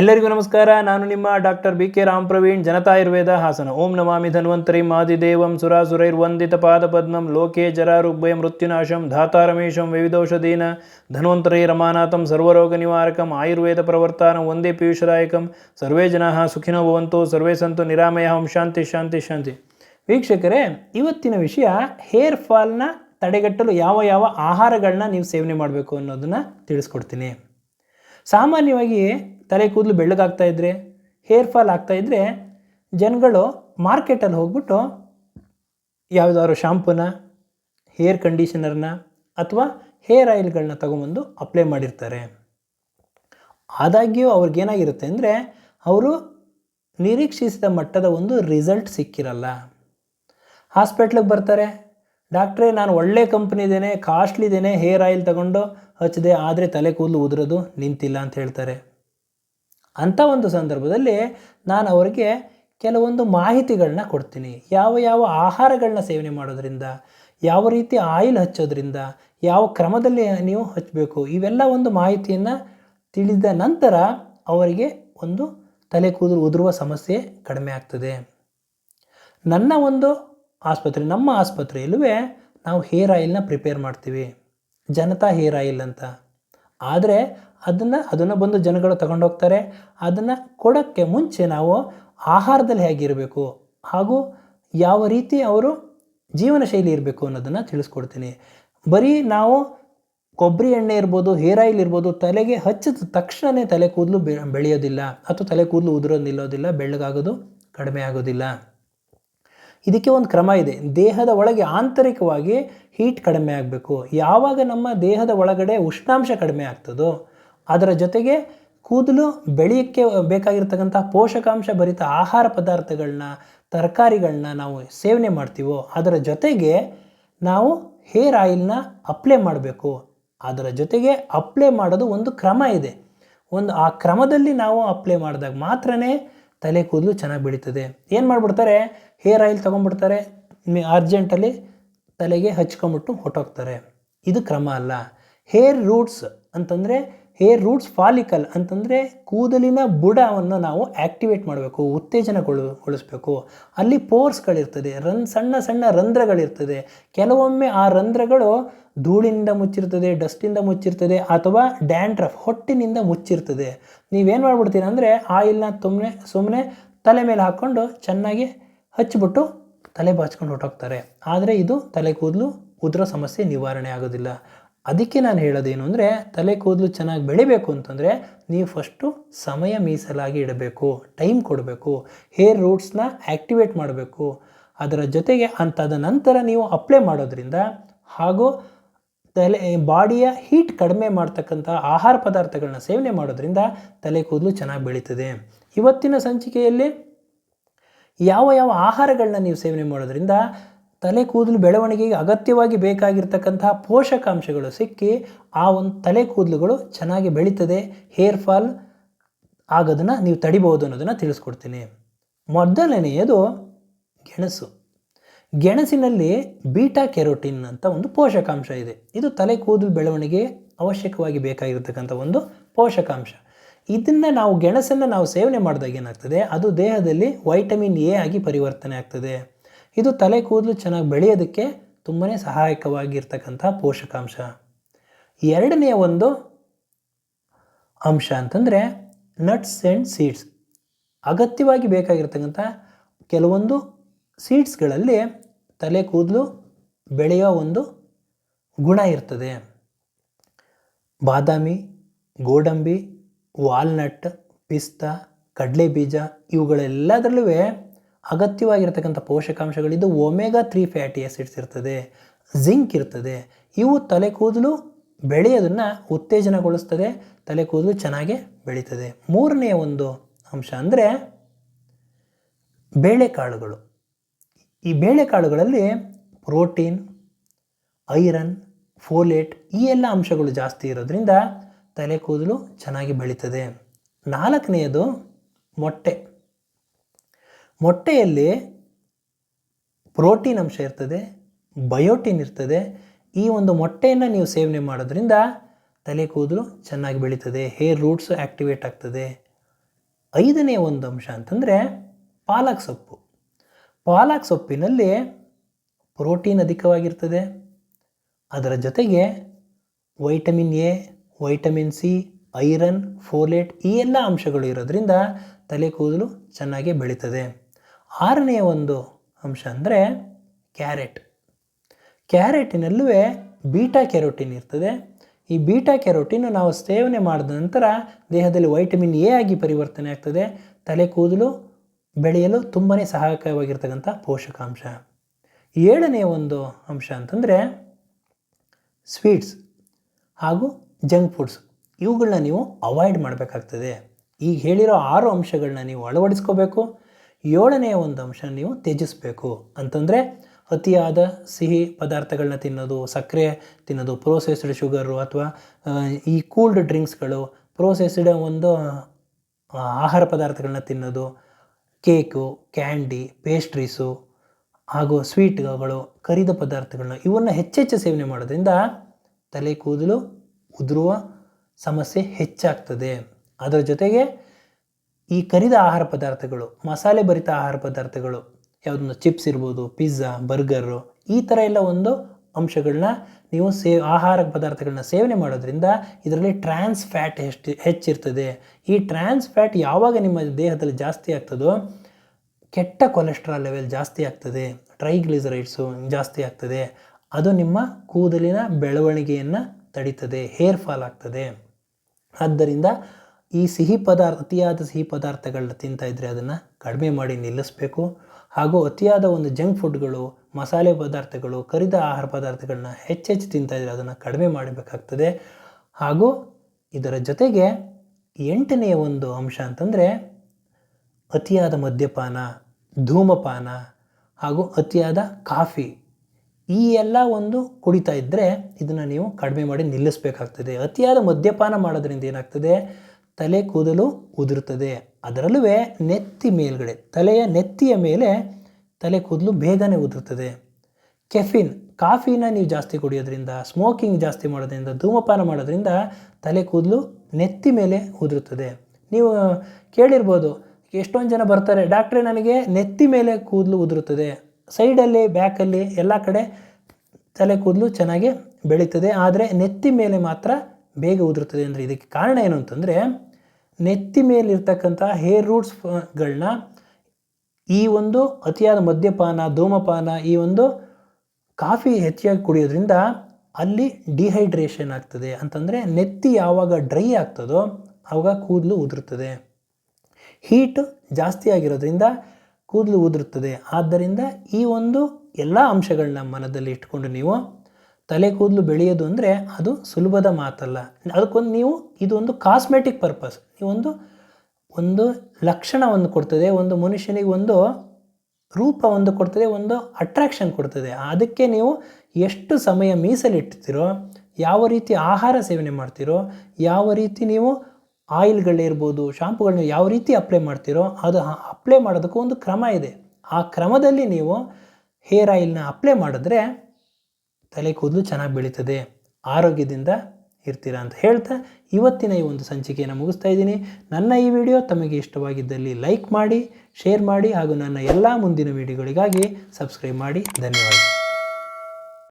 ಎಲ್ಲರಿಗೂ ನಮಸ್ಕಾರ. ನಾನು ನಿಮ್ಮ doctor B K Ram Praveen Janatayurveda Hassan. ಓಂ ನಮಾಮಿ ಧನ್ವಂತರಿ ಮಾದಿದೇವಂ ಸುರಾಸುರೈರ್ವಂದಿತ ಪಾದಪದ್ಮಂ, ಲೋಕೆ ಜರಾರುಗ್ಭಯ ಮೃತ್ಯುನಾಶಂ ಧಾತಾರಮೇಶಂ ವಿವಿಧೌಷಧೀನ, ಧನ್ವಂತರಿ, ರಮಾನಾಥಂ, ಸರ್ವರೋಗ ನಿವಾರಕಂ, ಆಯುರ್ವೇದ ಪ್ರವರ್ತಾನ ಒಂದೇ ಪೀಯೂಷದಾಯಕಂ ಸರ್ವೇ ಜನಾ ಸುಖಿನೋ ಭವಂತು, ಸರ್ವೇ ಸಂತು ನಿರಾಮಯ, ಓಂ ಶಾಂತಿ ಶಾಂತಿ ಶಾಂತಿ. ವೀಕ್ಷಕರೇ, ಇವತ್ತಿನ ವಿಷಯ ಹೇರ್ ಫಾಲ್ನ ತಡೆಗಟ್ಟಲು ಯಾವ ಯಾವ ಆಹಾರಗಳನ್ನ ನೀವು ಸೇವನೆ ಮಾಡಬೇಕು ಅನ್ನೋದನ್ನು ತಿಳಿಸ್ಕೊಡ್ತೀನಿ. ಸಾಮಾನ್ಯವಾಗಿ ತಲೆ ಕೂದಲು ಬೆಳ್ಳಗಾಗ್ತಾ ಇದ್ದರೆ ಹೇರ್ ಫಾಲ್ ಆಗ್ತಾ ಇದ್ದರೆ ಜನಗಳು ಮಾರ್ಕೆಟಲ್ಲಿ ಹೋಗ್ಬಿಟ್ಟು ಯಾವುದಾದ್ರು ಶಾಂಪೂನ ಹೇರ್ ಕಂಡೀಷನರ್ನ ಅಥವಾ ಹೇರ್ ಆಯಿಲ್ಗಳನ್ನ ತಗೊಂಬಂದು ಅಪ್ಲೈ ಮಾಡಿರ್ತಾರೆ. ಆದಾಗ್ಯೂ ಅವ್ರಿಗೇನಾಗಿರುತ್ತೆ ಅಂದರೆ, ಅವರು ನಿರೀಕ್ಷಿಸಿದ ಮಟ್ಟದ ಒಂದು ರಿಸಲ್ಟ್ ಸಿಕ್ಕಿರಲ್ಲ. ಹಾಸ್ಪಿಟ್ಲಿಗೆ ಬರ್ತಾರೆ, ಡಾಕ್ಟ್ರೇ, ನಾನು ಒಳ್ಳೆ ಕಾಸ್ಟ್ಲಿ ಕಾಸ್ಟ್ಲಿದೇನೆ ಹೇರ್ ಆಯಿಲ್ ತಗೊಂಡು ಹಚ್ಚಿದೆ, ಆದರೆ ತಲೆ ಕೂದಲು ಉದುರೋದು ನಿಂತಿಲ್ಲ ಅಂತ ಹೇಳ್ತಾರೆ. ಅಂಥ ಒಂದು ಸಂದರ್ಭದಲ್ಲಿ ನಾನು ಅವರಿಗೆ ಕೆಲವೊಂದು ಮಾಹಿತಿಗಳನ್ನ ಕೊಡ್ತೀನಿ. ಯಾವ ಯಾವ ಆಹಾರಗಳನ್ನ ಸೇವನೆ ಮಾಡೋದ್ರಿಂದ, ಯಾವ ರೀತಿ ಆಯಿಲ್ ಹಚ್ಚೋದ್ರಿಂದ, ಯಾವ ಕ್ರಮದಲ್ಲಿ ನೀವು ಹಚ್ಚಬೇಕು, ಇವೆಲ್ಲ ಒಂದು ಮಾಹಿತಿಯನ್ನು ತಿಳಿದ ನಂತರ ಅವರಿಗೆ ಒಂದು ತಲೆ ಕೂದಲು ಉದುರುವ ಸಮಸ್ಯೆ ಕಡಿಮೆ ಆಗ್ತದೆ. ನನ್ನ ಒಂದು ಆಸ್ಪತ್ರೆ, ನಮ್ಮ ಆಸ್ಪತ್ರೆಯಲ್ಲೂ ನಾವು ಹೇರ್ ಆಯಿಲ್ನ ಪ್ರಿಪೇರ್ ಮಾಡ್ತೀವಿ. ಜನತಾ ಹೇರ್ ಆಯಿಲ್ ಅಂತ. ಆದರೆ ಅದನ್ನು ಅದನ್ನು ಬಂದು ಜನಗಳು ತಗೊಂಡೋಗ್ತಾರೆ ಅದನ್ನು ಕೊಡೋಕ್ಕೆ ಮುಂಚೆ ನಾವು ಆಹಾರದಲ್ಲಿ ಹೇಗಿರಬೇಕು ಹಾಗೂ ಯಾವ ರೀತಿ ಅವರು ಜೀವನ ಶೈಲಿ ಇರಬೇಕು ಅನ್ನೋದನ್ನು ತಿಳಿಸ್ಕೊಡ್ತೀನಿ. ಬರೀ ನಾವು ಕೊಬ್ಬರಿ ಎಣ್ಣೆ ಇರ್ಬೋದು, ಹೇರ್ ಆಯಿಲ್ ಇರ್ಬೋದು, ತಲೆಗೆ ಹಚ್ಚಿದ ತಕ್ಷಣವೇ ತಲೆ ಕೂದಲು ಬೆಳೆಯೋದಿಲ್ಲ ಅಥವಾ ತಲೆ ಕೂದಲು ಉದುರೋದು ನಿಲ್ಲೋದಿಲ್ಲ, ಬೆಳ್ಳಗಾಗೋದು ಕಡಿಮೆ ಆಗೋದಿಲ್ಲ. ಇದಕ್ಕೆ ಒಂದು ಕ್ರಮ ಇದೆ. ದೇಹದ ಒಳಗೆ ಆಂತರಿಕವಾಗಿ ಹೀಟ್ ಕಡಿಮೆ ಆಗಬೇಕು. ಯಾವಾಗ ನಮ್ಮ ದೇಹದ ಒಳಗಡೆ ಉಷ್ಣಾಂಶ ಕಡಿಮೆ ಆಗ್ತದೋ ಅದರ ಜೊತೆಗೆ ಕೂದಲು ಬೆಳೆಯೋಕ್ಕೆ ಬೇಕಾಗಿರ್ತಕ್ಕಂಥ ಪೋಷಕಾಂಶ ಭರಿತ ಆಹಾರ ಪದಾರ್ಥಗಳನ್ನ, ತರಕಾರಿಗಳನ್ನ ನಾವು ಸೇವನೆ ಮಾಡ್ತೀವೋ, ಅದರ ಜೊತೆಗೆ ನಾವು ಹೇರ್ ಆಯಿಲ್ನ ಅಪ್ಲೈ ಮಾಡಬೇಕು. ಅದರ ಜೊತೆಗೆ ಅಪ್ಲೈ ಮಾಡೋದು ಒಂದು ಕ್ರಮ ಇದೆ. ಒಂದು ಆ ಕ್ರಮದಲ್ಲಿ ನಾವು ಅಪ್ಲೈ ಮಾಡಿದಾಗ ಮಾತ್ರನೇ ತಲೆ ಕೂದಲು ಚೆನ್ನಾಗಿ ಬೆಳೀತದೆ. ಏನು ಮಾಡಿಬಿಡ್ತಾರೆ? Hair oil ತೊಗೊಂಡ್ಬಿಡ್ತಾರೆ. ಅರ್ಜೆಂಟಲ್ಲಿ ತಲೆಗೆ ಹಚ್ಕೊಂಬಿಟ್ಟು ಹೊಟ್ಟೋಗ್ತಾರೆ ಇದು ಕ್ರಮ ಅಲ್ಲ. ಹೇರ್ ರೂಟ್ಸ್ ಅಂತಂದರೆ ಹೇರ್ ರೂಟ್ಸ್ ಫಾಲಿಕಲ್ ಅಂತಂದರೆ ಕೂದಲಿನ ಬುಡವನ್ನು ನಾವು ಆ್ಯಕ್ಟಿವೇಟ್ ಮಾಡಬೇಕು ಉತ್ತೇಜನಗೊಳು ಗೊಳಿಸ್ಬೇಕು ಅಲ್ಲಿ ಪೋರ್ಸ್ಗಳಿರ್ತದೆ ರನ್, ಸಣ್ಣ ಸಣ್ಣ ರಂಧ್ರಗಳಿರ್ತದೆ. ಕೆಲವೊಮ್ಮೆ ಆ ರಂಧ್ರಗಳು ಧೂಳಿನಿಂದ ಮುಚ್ಚಿರ್ತದೆ ಡಸ್ಟಿಂದ ಮುಚ್ಚಿರ್ತದೆ ಅಥವಾ ಡ್ಯಾಂಡ್ರಫ್ ಹೊಟ್ಟಿನಿಂದ ಮುಚ್ಚಿರ್ತದೆ. ನೀವೇನು ಮಾಡ್ಬಿಡ್ತೀರ ಅಂದರೆ ಆಯಿಲ್ನ ತುಮ್ಮನೆ ಸುಮ್ಮನೆ ತಲೆ ಮೇಲೆ ಹಾಕ್ಕೊಂಡು ಚೆನ್ನಾಗಿ ಹಚ್ಚಿಬಿಟ್ಟು ತಲೆ ಬಾಚ್ಕೊಂಡು ಹೊಟ್ಟೋಗ್ತಾರೆ ಆದರೆ ಇದು ತಲೆ ಕೂದಲು ಉದ್ರ ಸಮಸ್ಯೆ ನಿವಾರಣೆ ಆಗೋದಿಲ್ಲ. ಅದಕ್ಕೆ ನಾನು ಹೇಳೋದೇನು ಅಂದರೆ, ತಲೆ ಕೂದಲು ಚೆನ್ನಾಗಿ ಬೆಳಿಬೇಕು ಅಂತಂದರೆ, ನೀವು ಫಸ್ಟು ಸಮಯ ಮೀಸಲಾಗಿ ಇಡಬೇಕು, ಟೈಮ್ ಕೊಡಬೇಕು, ಹೇರ್ ರೂಟ್ಸ್ನ ಆ್ಯಕ್ಟಿವೇಟ್ ಮಾಡಬೇಕು. ಅದರ ಜೊತೆಗೆ ಅಂಥದ ನಂತರ ನೀವು ಅಪ್ಲೈ ಮಾಡೋದ್ರಿಂದ ಹಾಗೂ ತಲೆ, ಬಾಡಿಯ ಹೀಟ್ ಕಡಿಮೆ ಮಾಡ್ತಕ್ಕಂಥ ಆಹಾರ ಪದಾರ್ಥಗಳನ್ನ ಸೇವನೆ ಮಾಡೋದ್ರಿಂದ ತಲೆ ಕೂದಲು ಚೆನ್ನಾಗಿ ಬೆಳೀತದೆ. ಇವತ್ತಿನ ಸಂಚಿಕೆಯಲ್ಲಿ ಯಾವ ಯಾವ ಆಹಾರಗಳನ್ನ ನೀವು ಸೇವನೆ ಮಾಡೋದ್ರಿಂದ ತಲೆ ಕೂದಲು ಬೆಳವಣಿಗೆಗೆ ಅಗತ್ಯವಾಗಿ ಬೇಕಾಗಿರ್ತಕ್ಕಂತಹ ಪೋಷಕಾಂಶಗಳು ಸಿಕ್ಕಿ ಆ ಒಂದು ತಲೆ ಕೂದಲುಗಳು ಚೆನ್ನಾಗಿ ಬೆಳೀತದೆ, ಹೇರ್ ಫಾಲ್ ಆಗೋದನ್ನು ನೀವು ತಡಿಬೋದು ಅನ್ನೋದನ್ನು ತಿಳಿಸ್ಕೊಡ್ತೀನಿ. ಮೊದಲನೆಯದು ಗೆಣಸು. ಗೆಣಸಿನಲ್ಲಿ ಬೀಟಾ ಕೆರೋಟಿನ್ ಅಂತ ಒಂದು ಪೋಷಕಾಂಶ ಇದೆ. ಇದು ತಲೆ ಕೂದಲು ಬೆಳವಣಿಗೆ ಅವಶ್ಯಕವಾಗಿ ಬೇಕಾಗಿರ್ತಕ್ಕಂಥ ಒಂದು ಪೋಷಕಾಂಶ. ಇದನ್ನು ನಾವು ಗೆಣಸನ್ನು ನಾವು ಸೇವನೆ ಮಾಡಿದಾಗ ಏನಾಗ್ತದೆ? ಅದು ದೇಹದಲ್ಲಿ ವೈಟಮಿನ್ ಎ ಆಗಿ ಪರಿವರ್ತನೆ ಆಗ್ತದೆ. ಇದು ತಲೆ ಕೂದಲು ಚೆನ್ನಾಗಿ ಬೆಳೆಯೋದಕ್ಕೆ ತುಂಬಾ ಸಹಾಯಕವಾಗಿರ್ತಕ್ಕಂಥ ಪೋಷಕಾಂಶ. ಎರಡನೆಯ ಒಂದು ಅಂಶ ಅಂತಂದರೆ ನಟ್ಸ್ ಆ್ಯಂಡ್ ಸೀಡ್ಸ್ ಅಗತ್ಯವಾಗಿ ಬೇಕಾಗಿರ್ತಕ್ಕಂಥ ಕೆಲವೊಂದು ಸೀಡ್ಸ್ಗಳಲ್ಲಿ ತಲೆ ಕೂದಲು ಬೆಳೆಯೋ ಒಂದು ಗುಣ ಇರ್ತದೆ. ಬಾದಾಮಿ, ಗೋಡಂಬಿ ವಾಲ್ನಟ್ ಪಿಸ್ತಾ ಕಡಲೆ ಬೀಜ ಇವುಗಳೆಲ್ಲದರಲ್ಲೂ ಅಗತ್ಯವಾಗಿರ್ತಕ್ಕಂಥ ಪೋಷಕಾಂಶಗಳಿದ್ದು ಒಮೆಗಾ ತ್ರೀ ಫ್ಯಾಟಿ ಆ್ಯಸಿಡ್ಸ್ ಇರ್ತದೆ, ಜಿಂಕ್ ಇರ್ತದೆ, ಇವು ತಲೆ ಕೂದಲು ಬೆಳೆಯೋದನ್ನು ಉತ್ತೇಜನಗೊಳಿಸ್ತದೆ, ತಲೆ ಕೂದಲು ಚೆನ್ನಾಗಿ ಬೆಳೀತದೆ. ಮೂರನೆಯ ಒಂದು ಅಂಶ ಅಂದರೆ ಬೇಳೆಕಾಳುಗಳು. ಈ ಬೇಳೆಕಾಳುಗಳಲ್ಲಿ ಪ್ರೋಟೀನ್, ಐರನ್, ಫೋಲೇಟ್ ಈ ಎಲ್ಲ ಅಂಶಗಳು ಜಾಸ್ತಿ ಇರೋದ್ರಿಂದ ತಲೆ ಕೂದಲು ಚೆನ್ನಾಗಿ ಬೆಳೀತದೆ. ನಾಲ್ಕನೆಯದು ಮೊಟ್ಟೆ. ಮೊಟ್ಟೆಯಲ್ಲಿ ಪ್ರೋಟೀನ್ ಅಂಶ ಇರ್ತದೆ, ಬಯೋಟಿನ್ ಇರ್ತದೆ. ಈ ಒಂದು ಮೊಟ್ಟೆಯನ್ನು ನೀವು ಸೇವನೆ ಮಾಡೋದ್ರಿಂದ ತಲೆ ಕೂದಲು ಚೆನ್ನಾಗಿ ಬೆಳೀತದೆ, ಹೇರ್ ರೂಟ್ಸು ಆ್ಯಕ್ಟಿವೇಟ್ ಆಗ್ತದೆ. ಐದನೇ ಒಂದು ಅಂಶ ಅಂತಂದರೆ ಪಾಲಕ್ ಸೊಪ್ಪು. ಪಾಲಕ್ ಸೊಪ್ಪಿನಲ್ಲಿ ಪ್ರೋಟೀನ್ ಅಧಿಕವಾಗಿರ್ತದೆ. ಅದರ ಜೊತೆಗೆ vitamin A, vitamin C, iron, folate ಈ ಎಲ್ಲ ಅಂಶಗಳು ಇರೋದ್ರಿಂದ ತಲೆ ಕೂದಲು ಚೆನ್ನಾಗಿ ಬೆಳೀತದೆ. ಆರನೆಯ ಒಂದು ಅಂಶ ಅಂದರೆ ಕ್ಯಾರೆಟ್. ಕ್ಯಾರೆಟಿನಲ್ಲೂ ಬೀಟಾ ಕ್ಯಾರೋಟಿನ್ ಇರ್ತದೆ. ಈ ಬೀಟಾ ಕ್ಯಾರೋಟಿನ್ ನಾವು ಸೇವನೆ ಮಾಡಿದ ನಂತರ ದೇಹದಲ್ಲಿ ವೈಟಮಿನ್ ಎ ಆಗಿ ಪರಿವರ್ತನೆ ಆಗ್ತದೆ. ತಲೆ ಕೂದಲು ಬೆಳೆಯಲು ತುಂಬಾ ಸಹಾಯಕವಾಗಿರ್ತಕ್ಕಂಥ ಪೋಷಕಾಂಶ. ಏಳನೆಯ ಒಂದು ಅಂಶ ಅಂತಂದರೆ ಸ್ವೀಟ್ಸ್ ಹಾಗೂ ಜಂಕ್ ಫುಡ್ಸ್. ಇವುಗಳನ್ನ ನೀವು ಅವಾಯ್ಡ್ ಮಾಡಬೇಕಾಗ್ತದೆ. ಈಗ ಹೇಳಿರೋ ಆರು ಅಂಶಗಳನ್ನ ನೀವು ಅಳವಡಿಸ್ಕೋಬೇಕು. ಏಳನೆಯ ಒಂದು ಅಂಶ ನೀವು ತ್ಯಜಿಸಬೇಕು. ಅಂತಂದರೆ ಅತಿಯಾದ ಸಿಹಿ ಪದಾರ್ಥಗಳನ್ನ ತಿನ್ನೋದು, ಸಕ್ಕರೆ ತಿನ್ನೋದು ಪ್ರೋಸೆಸ್ಡ್ ಶುಗರು ಅಥವಾ ಈ ಕೂಲ್ಡ್ ಡ್ರಿಂಕ್ಸ್ಗಳು ಪ್ರೋಸೆಸ್ಡ್ ಒಂದು ಆಹಾರ ಪದಾರ್ಥಗಳನ್ನ ತಿನ್ನೋದು ಕೇಕು ಕ್ಯಾಂಡಿ ಪೇಸ್ಟ್ರೀಸು ಹಾಗೂ ಸ್ವೀಟ್ಗಳು ಕರಿದ ಪದಾರ್ಥಗಳನ್ನ ಇವನ್ನು ಹೆಚ್ಚೆಚ್ಚು ಸೇವನೆ ಮಾಡೋದ್ರಿಂದ ತಲೆ, ಕೂದಲು ಉದುರುವ ಸಮಸ್ಯೆ ಹೆಚ್ಚಾಗ್ತದೆ. ಅದರ ಜೊತೆಗೆ ಈ ಕರಿದ ಆಹಾರ ಪದಾರ್ಥಗಳು, ಮಸಾಲೆ ಭರಿತ ಆಹಾರ ಪದಾರ್ಥಗಳು, ಯಾವುದೊಂದು ಚಿಪ್ಸ್ ಇರ್ಬೋದು ಪಿಜ್ಜಾ ಬರ್ಗರು ಈ ಥರ ಎಲ್ಲ ಒಂದು ಅಂಶಗಳನ್ನ ನೀವು ಸೇ, ಆಹಾರ ಪದಾರ್ಥಗಳನ್ನ ಸೇವನೆ ಮಾಡೋದ್ರಿಂದ ಇದರಲ್ಲಿ ಟ್ರಾನ್ಸ್ ಫ್ಯಾಟ್ ಎಷ್ಟು, ಹೆಚ್ಚಿರ್ತದೆ. ಈ ಟ್ರಾನ್ಸ್ ಫ್ಯಾಟ್ ಯಾವಾಗ ನಿಮ್ಮ ದೇಹದಲ್ಲಿ ಜಾಸ್ತಿ ಆಗ್ತದೋ, ಕೆಟ್ಟ ಕೊಲೆಸ್ಟ್ರಾಲ್ ಲೆವೆಲ್ ಜಾಸ್ತಿ ಆಗ್ತದೆ ಟ್ರೈಗ್ಲಿಸರೈಡ್ಸು ಜಾಸ್ತಿ ಆಗ್ತದೆ, ಅದು ನಿಮ್ಮ ಕೂದಲಿನ ಬೆಳವಣಿಗೆಯನ್ನು ತಡೀತದೆ ಹೇರ್ ಫಾಲ್ ಆಗ್ತದೆ. ಆದ್ದರಿಂದ ಈ ಸಿಹಿ ಪದಾರ್ಥ, ಅತಿಯಾದ ಸಿಹಿ ಪದಾರ್ಥಗಳನ್ನ ತಿಂತಾ ಇದ್ದರೆ ಅದನ್ನು ಕಡಿಮೆ ಮಾಡಿ ನಿಲ್ಲಿಸಬೇಕು. ಹಾಗೂ ಅತಿಯಾದ ಒಂದು ಜಂಕ್ ಫುಡ್ಗಳು, ಮಸಾಲೆ ಪದಾರ್ಥಗಳು, ಕರಿದ ಆಹಾರ ಪದಾರ್ಥಗಳನ್ನ ಹೆಚ್ಚೆಚ್ಚು ತಿಂತಾ ಇದ್ದರೆ ಅದನ್ನು ಕಡಿಮೆ ಮಾಡಬೇಕಾಗ್ತದೆ. ಹಾಗೂ ಇದರ ಜೊತೆಗೆ ಎಂಟನೆಯ ಒಂದು ಅಂಶ ಅಂತಂದರೆ ಅತಿಯಾದ ಮದ್ಯಪಾನ, ಧೂಮಪಾನ ಹಾಗೂ ಅತಿಯಾದ ಕಾಫಿ. ಈ ಎಲ್ಲ ಒಂದು ಕುಡಿತಾ ಇದ್ದರೆ ಇದನ್ನು ನೀವು ಕಡಿಮೆ ಮಾಡಿ ನಿಲ್ಲಿಸಬೇಕಾಗ್ತದೆ. ಅತಿಯಾದ ಮದ್ಯಪಾನ ಮಾಡೋದ್ರಿಂದ ಏನಾಗ್ತದೆ? ತಲೆ ಕೂದಲು ಉದುರುತ್ತದೆ. ಅದರಲ್ಲೂ ನೆತ್ತಿ ಮೇಲ್ಗಡೆ, ತಲೆಯ ನೆತ್ತಿಯ ಮೇಲೆ ತಲೆ ಕೂದಲು ಬೇಗನೆ ಉದುರುತ್ತದೆ. ಕೆಫಿನ್, ಕಾಫಿನ ನೀವು ಜಾಸ್ತಿ ಕುಡಿಯೋದ್ರಿಂದ, ಸ್ಮೋಕಿಂಗ್ ಜಾಸ್ತಿ ಮಾಡೋದ್ರಿಂದ, ಧೂಮಪಾನ ಮಾಡೋದ್ರಿಂದ ತಲೆ ಕೂದಲು ನೆತ್ತಿ ಮೇಲೆ ಉದುರುತ್ತದೆ. ನೀವು ಕೇಳಿರ್ಬೋದು, ಎಷ್ಟೊಂದು ಜನ ಬರ್ತಾರೆ, ಡಾಕ್ಟ್ರೆ, ನನಗೆ ನೆತ್ತಿ ಮೇಲೆ ಕೂದಲು ಉದುರುತ್ತದೆ. ಸೈಡಲ್ಲಿ, ಬ್ಯಾಕಲ್ಲಿ ಎಲ್ಲ ಕಡೆ ತಲೆ ಕೂದಲು ಚೆನ್ನಾಗಿ ಬೆಳೀತದೆ, ಆದರೆ ನೆತ್ತಿ ಮೇಲೆ ಮಾತ್ರ ಬೇಗ ಉದುರುತ್ತದೆ. ಅಂದರೆ ಇದಕ್ಕೆ ಕಾರಣ ಏನು ಅಂತಂದರೆ ನೆತ್ತಿ ಮೇಲಿರ್ತಕ್ಕಂಥ ಹೇರ್ ರೂಟ್ಸ್ಗಳನ್ನ ಈ ಒಂದು ಅತಿಯಾದ ಮದ್ಯಪಾನ, ಧೂಮಪಾನ ಈ ಒಂದು ಕಾಫಿ ಹೆಚ್ಚಾಗಿ ಕುಡಿಯೋದ್ರಿಂದ ಅಲ್ಲಿ ಡಿಹೈಡ್ರೇಷನ್ ಆಗ್ತದೆ. ಅಂತಂದರೆ ನೆತ್ತಿ ಯಾವಾಗ ಡ್ರೈ ಆಗ್ತದೋ ಆವಾಗ ಕೂದಲು ಉದುರುತ್ತದೆ ಹೀಟ್ ಜಾಸ್ತಿ ಆಗಿರೋದ್ರಿಂದ ಕೂದಲು ಉದುರುತ್ತದೆ ಆದ್ದರಿಂದ ಈ ಒಂದು ಎಲ್ಲ ಅಂಶಗಳನ್ನ ಮನದಲ್ಲಿ ಇಟ್ಕೊಂಡು ನೀವು ತಲೆ ಕೂದಲು ಬೆಳೆಯೋದು ಅಂದರೆ ಅದು ಸುಲಭದ ಮಾತಲ್ಲ. ಅದಕ್ಕೊಂದು ನೀವು ಇದೊಂದು ಕಾಸ್ಮೆಟಿಕ್ ಪರ್ಪಸ್ ನೀವೊಂದು ಒಂದು ಲಕ್ಷಣವನ್ನು ಕೊಡ್ತದೆ, ಒಂದು ಮನುಷ್ಯನಿಗೆ ಒಂದು ರೂಪ ಒಂದು ಕೊಡ್ತದೆ, ಒಂದು ಅಟ್ರಾಕ್ಷನ್ ಕೊಡ್ತದೆ. ಅದಕ್ಕೆ ನೀವು ಎಷ್ಟು ಸಮಯ ಮೀಸಲಿಟ್ಟಿರ್ತೀರೋ, ಯಾವ ರೀತಿ ಆಹಾರ ಸೇವನೆ ಮಾಡ್ತೀರೋ, ಯಾವ ರೀತಿ ನೀವು ಆಯಿಲ್ಗಳಿರ್ಬೋದು ಶಾಂಪುಗಳನ್ನ ಯಾವ ರೀತಿ ಅಪ್ಲೈ ಮಾಡ್ತೀರೋ, ಅದು ಅಪ್ಲೈ ಮಾಡೋದಕ್ಕೂ ಒಂದು ಕ್ರಮ ಇದೆ. ಆ ಕ್ರಮದಲ್ಲಿ ನೀವು ಹೇರ್ ಆಯಿಲ್ನ ಅಪ್ಲೈ ಮಾಡಿದ್ರೆ ತಲೆ ಕೂದಲು ಚೆನ್ನಾಗಿ ಬೆಳೀತದೆ ಆರೋಗ್ಯದಿಂದ ಇರ್ತೀರಾ ಅಂತ ಹೇಳ್ತಾ ಇವತ್ತಿನ ಈ ಒಂದು ಸಂಚಿಕೆಯನ್ನು ಮುಗಿಸ್ತಾ ಇದ್ದೀನಿ. ನನ್ನ ಈ ವಿಡಿಯೋ ತಮಗೆ ಇಷ್ಟವಾಗಿದ್ದಲ್ಲಿ ಲೈಕ್ ಮಾಡಿ, ಶೇರ್ ಮಾಡಿ ಹಾಗೂ ನನ್ನ ಎಲ್ಲ ಮುಂದಿನ ವಿಡಿಯೋಗಳಿಗಾಗಿ ಸಬ್ಸ್ಕ್ರೈಬ್ ಮಾಡಿ. ಧನ್ಯವಾದ